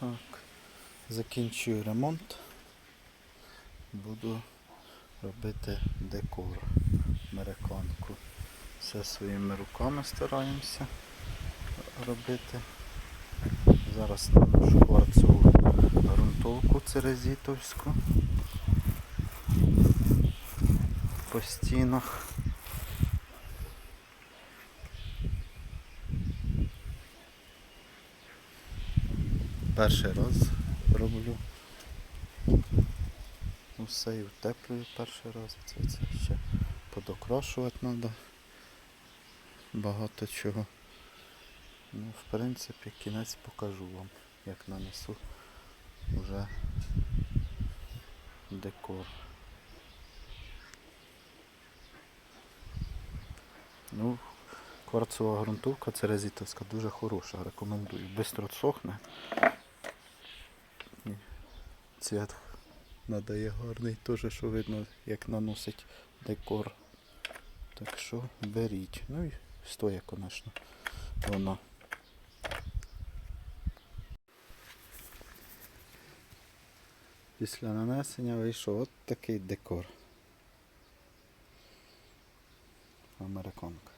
Так. Закінчую ремонт. Буду робити декор. Американку. Все своїми руками стараємося робити. Зараз наношу кварцеву ґрунтовку церезітовську по стінах. Перший раз роблю. Ну, Все і втеплюю перший раз. Це, це ще подокрашувати треба. Багато чого. Ну, в принципі, кінець покажу вам, як нанесу вже декор. Ну, кварцова ґрунтовка церезітовська дуже хороша, рекомендую. Бистро сохне. І Цвет надає гарний, теж, що видно, як наносить декор. Так що беріть. Ну і стоя, звісно, вона. Після нанесення вийшов от такий декор. Американка.